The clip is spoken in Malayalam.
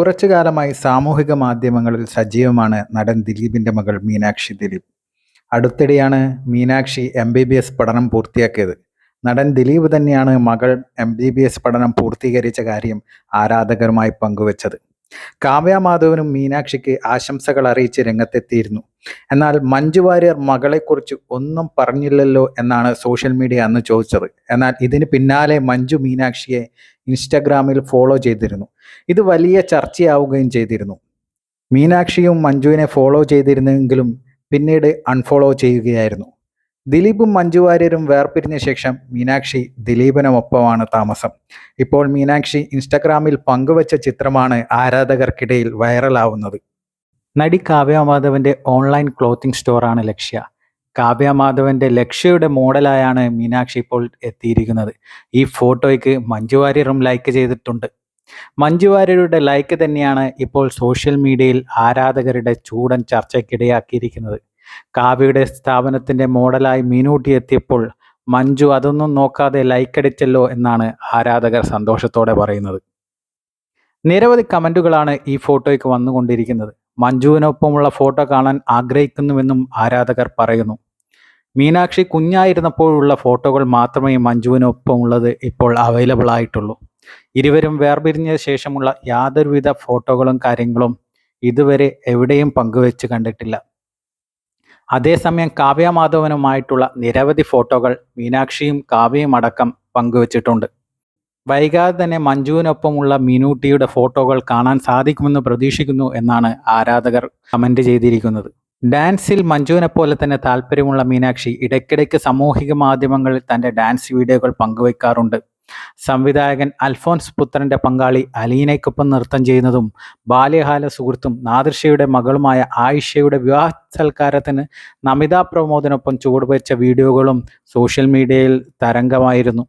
കുറച്ചു കാലമായി സാമൂഹിക മാധ്യമങ്ങളിൽ സജീവമാണ് നടൻ ദിലീപിന്റെ മകൾ മീനാക്ഷി ദിലീപ്. അടുത്തിടെയാണ് Meenakshi M B B S പഠനം പൂർത്തിയാക്കിയത്. നടൻ ദിലീപ് തന്നെയാണ് മകൾ എം ബി ബി എസ് പഠനം പൂർത്തീകരിച്ച കാര്യം ആരാധകരുമായി പങ്കുവച്ചത്. കാവ്യ മാധവനും മീനാക്ഷിക്ക് ആശംസകൾ അറിയിച്ച് രംഗത്തെത്തിയിരുന്നു. എന്നാൽ മഞ്ജു വാര്യർ മകളെക്കുറിച്ച് ഒന്നും പറഞ്ഞില്ലല്ലോ എന്നാണ് സോഷ്യൽ മീഡിയ അന്ന് ചോദിച്ചത്. എന്നാൽ ഇതിന് പിന്നാലെ മഞ്ജു മീനാക്ഷിയെ ഇൻസ്റ്റഗ്രാമിൽ ഫോളോ ചെയ്തിരുന്നു. ഇത് വലിയ ചർച്ചയാവുകയും ചെയ്തിരുന്നു. മീനാക്ഷിയും മഞ്ജുവിനെ ഫോളോ ചെയ്തിരുന്നെങ്കിലും പിന്നീട് അൺഫോളോ ചെയ്യുകയായിരുന്നു. ദിലീപും മഞ്ജു വാര്യരും വേർപിരിഞ്ഞ ശേഷം മീനാക്ഷി ദിലീപിനൊപ്പമാണ് താമസം. ഇപ്പോൾ മീനാക്ഷി ഇൻസ്റ്റഗ്രാമിൽ പങ്കുവച്ച ചിത്രമാണ് ആരാധകർക്കിടയിൽ വൈറലാവുന്നത് നടി കാവ്യ മാധവന്റെ ഓൺലൈൻ ക്ലോത്തിംഗ് സ്റ്റോറാണ് ലക്ഷ്യ. കാവ്യ മാധവന്റെ ലക്ഷ്യയുടെ മോഡലായാണ് മീനാക്ഷി ഇപ്പോൾ എത്തിയിരിക്കുന്നത്. ഈ ഫോട്ടോയ്ക്ക് മഞ്ജു വാര്യറും ലൈക്ക് ചെയ്തിട്ടുണ്ട്. മഞ്ജു വാര്യരുടെ ലൈക്ക് തന്നെയാണ് ഇപ്പോൾ സോഷ്യൽ മീഡിയയിൽ ആരാധകരുടെ ചൂടൻ ചർച്ചയ്ക്കിടയാക്കിയിരിക്കുന്നത്. കാവ്യയുടെ സ്ഥാപനത്തിന്റെ മോഡലായി മീനൂട്ടി എത്തിയപ്പോൾ മഞ്ജു അതൊന്നും നോക്കാതെ ലൈക്ക് അടിച്ചല്ലോ എന്നാണ് ആരാധകർ സന്തോഷത്തോടെ പറയുന്നത്. നിരവധി കമന്റുകളാണ് ഈ ഫോട്ടോയ്ക്ക് വന്നുകൊണ്ടിരിക്കുന്നത്. മഞ്ജുവിനൊപ്പമുള്ള ഫോട്ടോ കാണാൻ ആഗ്രഹിക്കുന്നുവെന്നും ആരാധകർ പറയുന്നു. മീനാക്ഷി കുഞ്ഞായിരുന്നപ്പോഴുള്ള ഫോട്ടോകൾ മാത്രമേ മഞ്ജുവിനൊപ്പമുള്ളത് ഇപ്പോൾ അവൈലബിൾ ആയിട്ടുള്ളൂ ഇരുവരും വേർപിരിഞ്ഞ ശേഷമുള്ള യാതൊരുവിധ ഫോട്ടോകളും കാര്യങ്ങളും ഇതുവരെ എവിടെയും പങ്കുവെച്ച് കണ്ടിട്ടില്ല. അതേസമയം കാവ്യ മാധവനുമായിട്ടുള്ള നിരവധി ഫോട്ടോകൾ മീനാക്ഷിയും കാവ്യയും അടക്കം പങ്കുവച്ചിട്ടുണ്ട്. വൈകാതെ തന്നെ മഞ്ജുവിനൊപ്പമുള്ള മിനൂട്ടിയുടെ ഫോട്ടോകൾ കാണാൻ സാധിക്കുമെന്ന് പ്രതീക്ഷിക്കുന്നു എന്നാണ് ആരാധകർ കമന്റ് ചെയ്തിരിക്കുന്നത്. ഡാൻസിൽ മഞ്ജുവിനെ പോലെ തന്നെ താല്പര്യമുള്ള മീനാക്ഷി ഇടയ്ക്കിടയ്ക്ക് സാമൂഹിക മാധ്യമങ്ങളിൽ തന്റെ ഡാൻസ് വീഡിയോകൾ പങ്കുവയ്ക്കാറുണ്ട് സംവിധായകൻ അൽഫോൻസ് പുത്രന്റെ പങ്കാളി അലീനയ്ക്കൊപ്പം നൃത്തം ചെയ്യുന്നതും ബാല്യകാല സുഹൃത്തും നാദിർഷയുടെ മകളുമായ ആയിഷയുടെ വിവാഹ സൽക്കാരത്തിന് നമിത പ്രമോദിനൊപ്പം ചുവടുവെച്ച വീഡിയോകളും സോഷ്യൽ മീഡിയയിൽ തരംഗമായിരുന്നു.